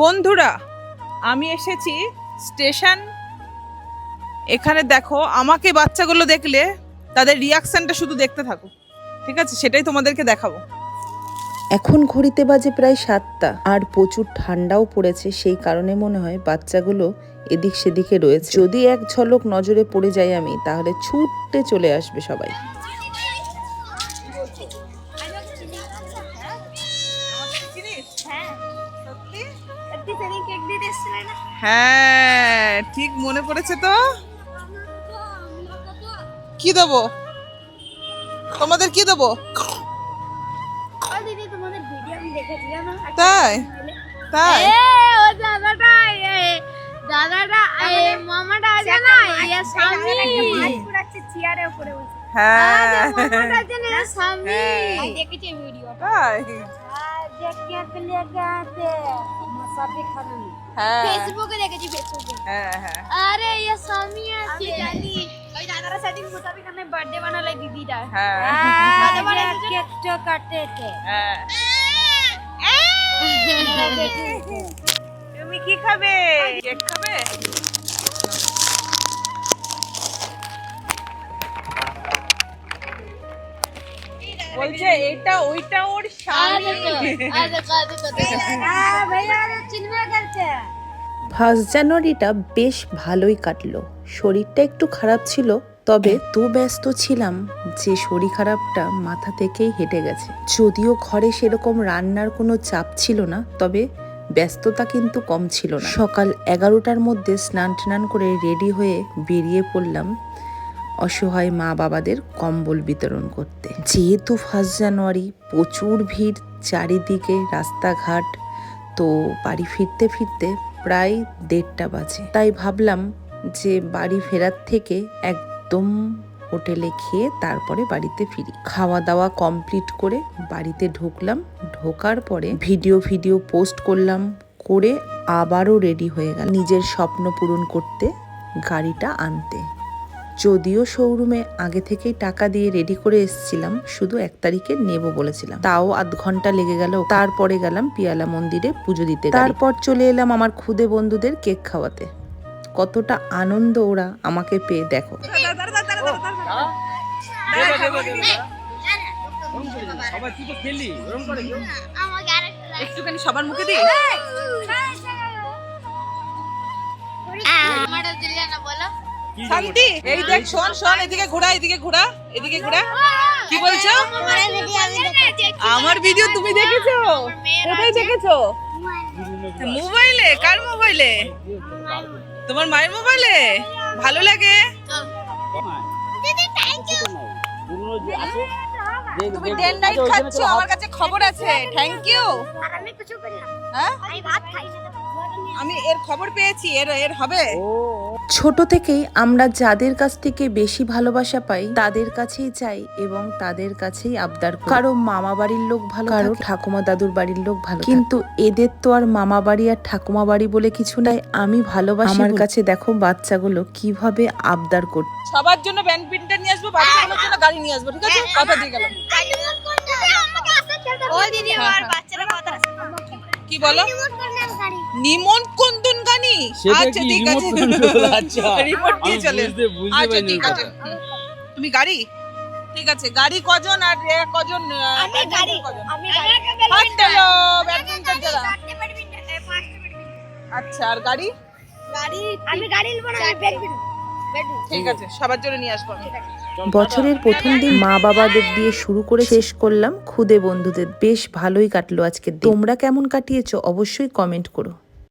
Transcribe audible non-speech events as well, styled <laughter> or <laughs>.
বন্ধুরা, আমি এসেছি স্টেশন। এখানে দেখো, আমাকে বাচ্চাগুলো দেখলে তাদের রিয়াকশনটা শুধু দেখতে থাকো। ঠিক আছে? সেটাই তোমাদেরকে দেখাবো। এখন ঘড়িতে বাজে প্রায় সাতটা, আর প্রচুর ঠান্ডাও পড়েছে, সেই কারণে মনে হয় বাচ্চাগুলো এদিক সেদিকে রয়েছে। যদি এক ঝলক নজরে পড়ে যাই আমি, তাহলে ছুটতে চলে আসবে সবাই। হ্যাঁ ঠিক মনে পড়েছে তো? কি দেবো? তোমাদের কি দেবো? তাই? তাই? দাদাটা মামাটা আছে না? ইয়া স্বামী। হ্যাঁ। মামাটা আছে না? স্বামী। হ্যাঁ। দেখেছি ভিডিও তাই? হ্যাঁ ফেসবুকে দেখেছি ফেসবুকে। হ্যাঁ হ্যাঁ। আরে ইয়া স্বামী আছে জানি। ওই দাদারা সেদিন মোতাবিক আমি বার্থডে বানালে দিদিটা হ্যাঁ। কেক তো কাটতে थे হ্যাঁ। তুমি কি খাবে? কেক খাবে? বলছে এটা ওইটা ওর ফার্স্ট জানুয়ারিটা বেশ ভালোই কাটলো। শরীরটা একটু খারাপ ছিল তবে তো ব্যস্ত ছিলাম যে শরীর খারাপটা মাথা থেকেই হেঁটে গেছে। যদিও ঘরে সেরকম রান্নার কোনো চাপ ছিল না তবে ব্যস্ততা কিন্তু কম ছিল না। সকাল এগারোটার মধ্যে স্নান টান করে রেডি হয়ে বেরিয়ে পড়লাম অসহায় মা বাবাদের কম্বল বিতরণ করতে। যেহেতু ফার্স্ট জানুয়ারি প্রচুর ভিড় চারিদিকে রাস্তাঘাট, তো বাড়ি ফিরতে ফিরতে প্রায় দেড়টা বাজে। তাই ভাবলাম যে বাড়ি ফেরার থেকে একদম হোটেলে খেয়ে তারপরে বাড়িতে ফিরি। খাওয়া দাওয়া কমপ্লিট করে বাড়িতে ঢুকলাম। ঢোকার পরে ভিডিও ভিডিও পোস্ট করলাম করে আবারও রেডি হয়ে গেল নিজের স্বপ্ন পূরণ করতে গাড়িটা আনতে। যদিও শোরুমে আগে থেকেই টাকা দিয়ে রেডি করে এসেছিলাম শুধু এক তারিখে নেব বলেছিলাম। তাও আধ ঘণ্টা লেগে গেল তারপরে গেলাম পিয়ালা মন্দিরে পুজো দিতে তারপর চলে এলাম আমার খুদে বন্ধুদের কেক খাওয়াতে। কতটা আনন্দ ওরা আমাকে পেয়ে দেখো। একটুখানি সবার মুখে দিই? শান্তি এই দেখ শোন শোন এদিকে ঘোরা এদিকে ঘোরা এদিকে ঘোরা। কি বলছো? আমার ভিডিও তুমি দেখেছ? কোথায় দেখেছ? মোবাইলে কার মোবাইলে? তোমার মায়ের মোবাইলে? ভালো লাগে? দিদি থ্যাংক ইউ পুরনো যে আছে যে- তুমি যে- ডে নাইট খাচ্ছো আমার কাছে খবর আছে থ্যাংক ইউ আমি কিছু করি না। হ্যাঁ? আমি ভাত খাই। আমি এর খবর পেয়েছি এর এর হবে। ছোট থেকেই আমরা যাদের কাছ থেকে বেশি ভালোবাসা পাই তাদের কাছেই চাই এবং তাদের কাছেই আবদার করি। কারও মামা বাড়ির লোক ভালো কারও ঠাকুমা দাদুর বাড়ির লোক ভালো কিন্তু এদের তো আর মামা বাড়ি আর ঠাকুমা বাড়ি বলে কিছু নাই। আমি ভালোবাসি আমার কাছে দেখো বাচ্চাগুলো কীভাবে আবদার করছে সবার জন্য ব্যান্ড পিনটা নিয়ে আসব বাচ্চাগুলোর জন্য গাড়ি নিয়ে আসব ঠিক আছে? কথা দিয়ে গেলাম। ও দিদি আমার বাচ্চারা কথা কি বলো? নিমন্ত্রণ গানি? আচ্ছা ঠিক আছে। <laughs> আচ্ছা। রিমোট দিয়ে চলে। আচ্ছা ঠিক আছে। তুমি গাড়ি? ঠিক আছে গাড়ি কজন আর কজন আমি গাড়ি আমি ব্যাডমিন্টন আচ্ছা আর গাড়ি? গাড়ি আমি গাড়ি নেব না আমি ব্যাডমিন্টন ঠিক আছে সবার জন্য নিয়ে আসব আমি। বছরের প্রথম দিন মা বাবাদের দিয়ে শুরু করে শেষ করলাম। খুদে বন্ধুদের বেশ ভালোই কাটলো আজকে তোমরা কেমন কাটিয়েছো অবশ্যই কমেন্ট করো।